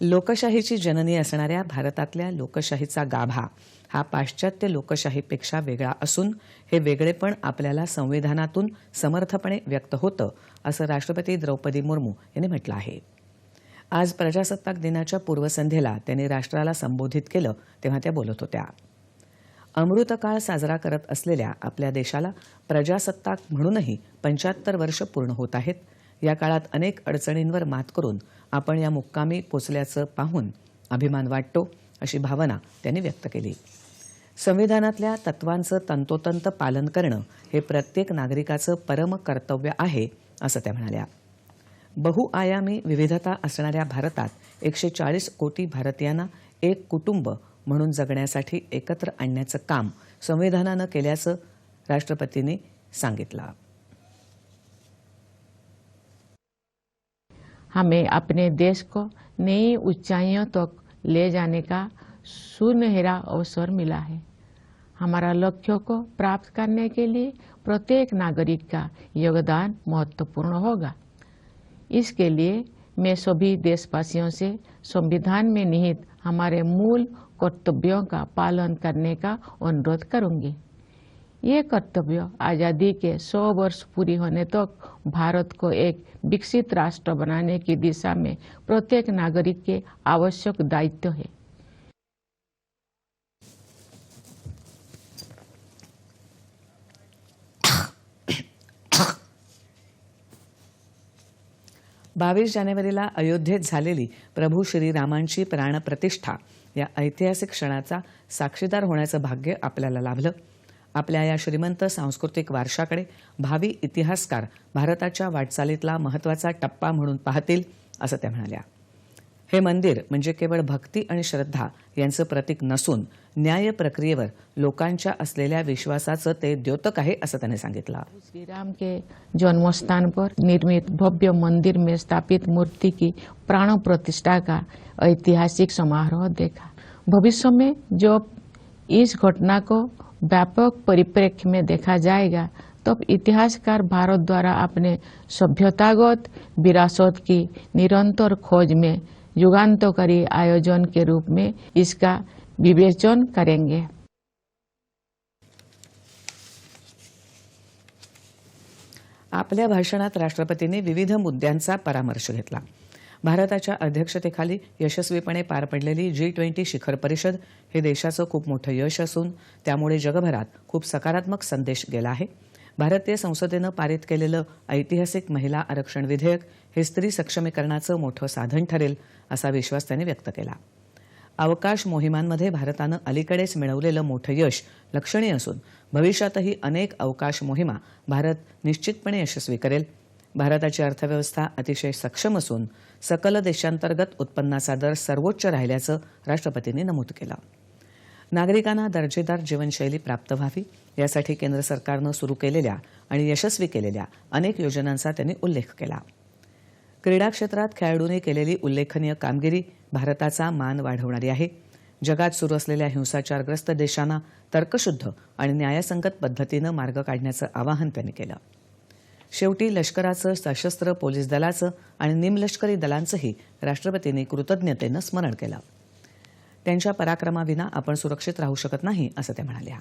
लोकशाहीची जननी असणाऱ्या भारतातल्या लोकशाहीचा गाभा हा पाश्चात्य लोकशाहीपेक्षा वेगळा असून हे वेगळेपण आपल्याला संविधानातून समर्थपणे व्यक्त होतं असं राष्ट्रपती द्रौपदी मुर्मू यांनी म्हटलं आहे. आज प्रजासत्ताक दिनाच्या पूर्वसंध्येला त्यांनी राष्ट्राला संबोधित केलं तेव्हा त्या बोलत होत्या. अमृतकाळ साजरा करत असलेल्या आपल्या देशाला प्रजासत्ताक म्हणूनही पंच्याहत्तर वर्ष पूर्ण होत आहेत या काळात अनेक अडचणींवर मात करून आपण या मुक्कामी पोचल्याचं पाहून अभिमान वाटतो अशी भावना त्यांनी व्यक्त केली. संविधानातल्या तत्वांचं तंतोतंत पालन करणं हे प्रत्येक नागरिकाचं परम कर्तव्य आहे असं त्या म्हणाल्या. बहुआयामी विविधता असणाऱ्या भारतात एकशे चाळीस कोटी भारतीयांना एक कुटुंब म्हणून जगण्यासाठी एकत्र आणण्याचं काम संविधानानं केल्याचं राष्ट्रपतींनी सांगितलं. हमें अपने देश को नई ऊंचाइयों तक ले जाने का सुनहरा अवसर मिला है। हमारा लक्ष्यों को प्राप्त करने के लिए प्रत्येक नागरिक का योगदान महत्वपूर्ण होगा। इसके लिए मैं सभी देशवासियों से संविधान में निहित हमारे मूल कर्तव्यों का पालन करने का अनुरोध करूँगी। ये कर्तव्य आज़ादी के 100 वर्ष पूरी होने तक भारत को एक विकसित राष्ट्र बनाने की दिशा में प्रत्येक नागरिक के आवश्यक दायित्व है। बावीस जानेवारीला अयोध्येत झालेली प्रभू श्रीरामांची प्राणप्रतिष्ठा या ऐतिहासिक क्षणाचा साक्षीदार होण्याचं भाग्य आपल्याला लाभलं. आपल्या या श्रीमंत सांस्कृतिक वारशाकडे भावी इतिहासकार भारताच्या वाटचालीतला महत्त्वाचा टप्पा म्हणून पाहतील असं त्या म्हणाल्या. हे मंदिर म्हणजे केवळ भक्ती आणि श्रद्धा यांचं प्रतीक नसून न्याय प्रक्रियेवर लोकांच्या असलेल्या विश्वासाचं ते द्योतक आहे असं त्याने सांगितलं. श्रीराम के जन्मस्थान पर निर्मित भव्य मंदिर में स्थापित मूर्ति की प्राण प्रतिष्ठा का ऐतिहासिक समारोह देखा। भविष्य में जो इस घटना को व्यापक परिप्रेक्ष्य में देखा जाएगा, तब इतिहासकार भारत द्वारा अपने सभ्यतागत विरासत की निरंतर खोज में युगांतकारी आयोजन के रूप में इसका विवेचन करेंगे। आपल्या भाषणात राष्ट्रपतींनी विविध मुद्द्यांचा परामर्श घेतला. भारताच्या अध्यक्षतेखाली यशस्वीपणे पार पडलेली जी ट्वेंटी शिखर परिषद हे देशाचं खूप मोठं यश असून त्यामुळे जगभरात खूप सकारात्मक संदेश गेला आहे. भारतीय संसदेनं पारित केलेलं ऐतिहासिक महिला आरक्षण विधेयक हे स्त्री सक्षमीकरणाचं मोठं साधन ठरेल असा विश्वास त्यांनी व्यक्त केला. अवकाश मोहिमांमध्ये भारतानं अलीकडेच मिळवलेलं मोठं यश लक्षणीय असून भविष्यातही अनेक अवकाश मोहिमा भारत निश्चितपणे यशस्वी करेल. भारताची अर्थव्यवस्था अतिशय सक्षम असून सकल देशांतर्गत उत्पन्नाचा दर सर्वोच्च राहिल्याचं राष्ट्रपतींनी नमूद केलं. नागरिकांना दर्जेदार जीवनशैली प्राप्त व्हावी यासाठी केंद्र सरकारनं सुरू केलेल्या आणि यशस्वी केलेल्या अनेक योजनांचा त्यांनी उल्लेख केला. क्रीडा क्षेत्रात खेळाडूंनी केलेली उल्लेखनीय कामगिरी भारताचा मान वाढवणारी आहे. जगात सुरू असलेल्या हिंसाचारग्रस्त देशांना तर्कशुद्ध आणि न्यायसंगत पद्धतीनं मार्ग काढण्याचं आवाहन त्यांनी केलं. शेवटी लष्कराचं सशस्त्र पोलीस दलाचं आणि निमलष्करी दलांचंही राष्ट्रपतींनी कृतज्ञतेनं स्मरण केलं. त्यांच्या पराक्रमाविना आपण सुरक्षित राहू शकत नाही असं त्या म्हणाल्या.